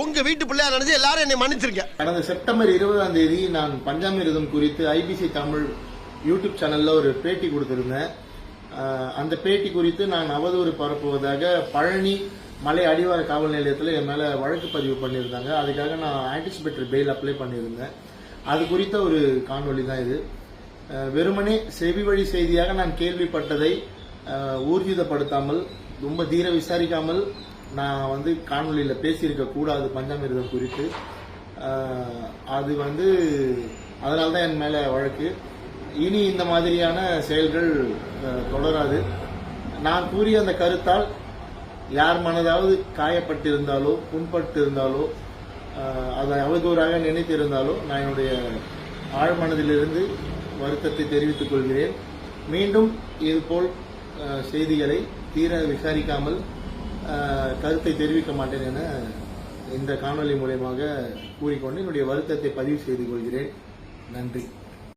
உங்க வீட்டு பிள்ளையா நினைச்சு எல்லாரும் என்னை மன்னிச்சிருங்க. கடந்த செப்டம்பர் இருபதாம் தேதி நான் பஞ்சாமிர்தம் குறித்து ஐபிசி தமிழ் யூடியூப் சேனல்ல ஒரு பேட்டி கொடுத்திருந்தேன். அந்த பேட்டி குறித்து நான் அவதூறு பரப்புவதாக பழனி மலை அடிவார காவல் நிலையத்தில் என் மேல வழக்கு பதிவு பண்ணியிருந்தாங்க. அதுக்காக நான் ஆன்டிசிபேட்டரி பெயில் அப்ளை பண்ணியிருந்தேன். அது குறித்த ஒரு காணொளி தான் இது. வெறுமனே செவி வழி செய்தியாக நான் கேள்விப்பட்டதை ஊர்ஜிதப்படுத்தாமல் ரொம்ப தீர விசாரிக்காமல் நான் வந்து காணொலியில் பேசியிருக்க கூடாது பஞ்சாமிர்தம் குறித்து. அது வந்து அதனால தான் என் மேலே வழக்கு. இனி இந்த மாதிரியான செயல்கள் தொடராது. நான் கூறிய அந்த கருத்தால் யார் மனதாவது காயப்பட்டிருந்தாலோ புண்பட்டிருந்தாலோ இருந்தாலோ அதை அவதூறாக நினைத்திருந்தாலோ நான் என்னுடைய ஆழ்மனதிலிருந்து வருத்தத்தை தெரிவித்துக் கொள்கிறேன். மீண்டும் இதுபோல் செய்திகளை தீர விசாரிக்காமல் கருத்தை தெரிவிக்க மாட்டேன் என இந்த காணொளி மூலயமாக கூறிக்கொண்டு என்னுடைய வருத்தத்தை பதிவு செய்து கொள்கிறேன். நன்றி.